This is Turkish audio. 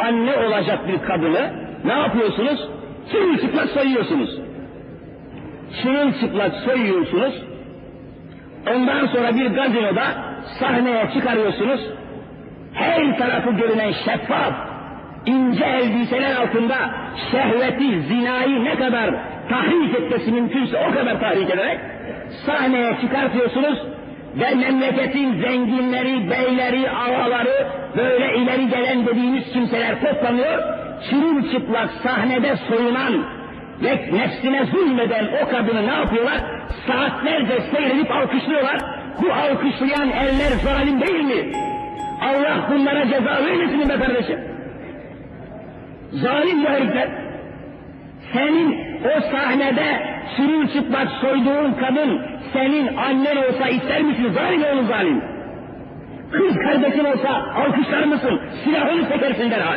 anne olacak bir kadını ne yapıyorsunuz? Çırılçıplak soyuyorsunuz. Çırılçıplak soyuyorsunuz. Ondan sonra bir gazinoda sahneye çıkarıyorsunuz. Her tarafı görünen şeffaf, ince elbiseler altında şehveti, zinayı ne kadar tahrik etmesi mümkünse o kadar tahrik ederek sahneye çıkartıyorsunuz ve memleketin zenginleri, beyleri, ağaları, böyle ileri gelen dediğimiz kimseler toplanıyor, çırılçıplak sahnede soyunan ve nefsine zulmeden o kadını ne yapıyorlar? Saatlerce seyredip alkışlıyorlar. Bu alkışlayan eller zalim değil mi? Allah bunlara ceza vermesin be kardeşim. Zalim bu herifler. Senin o sahnede sürülçıplak soyduğun kadın senin annen olsa ister misin? Zalim oğlu zalim. Kız kardeşin olsa alkışlar mısın? Silahını çekersin derhal.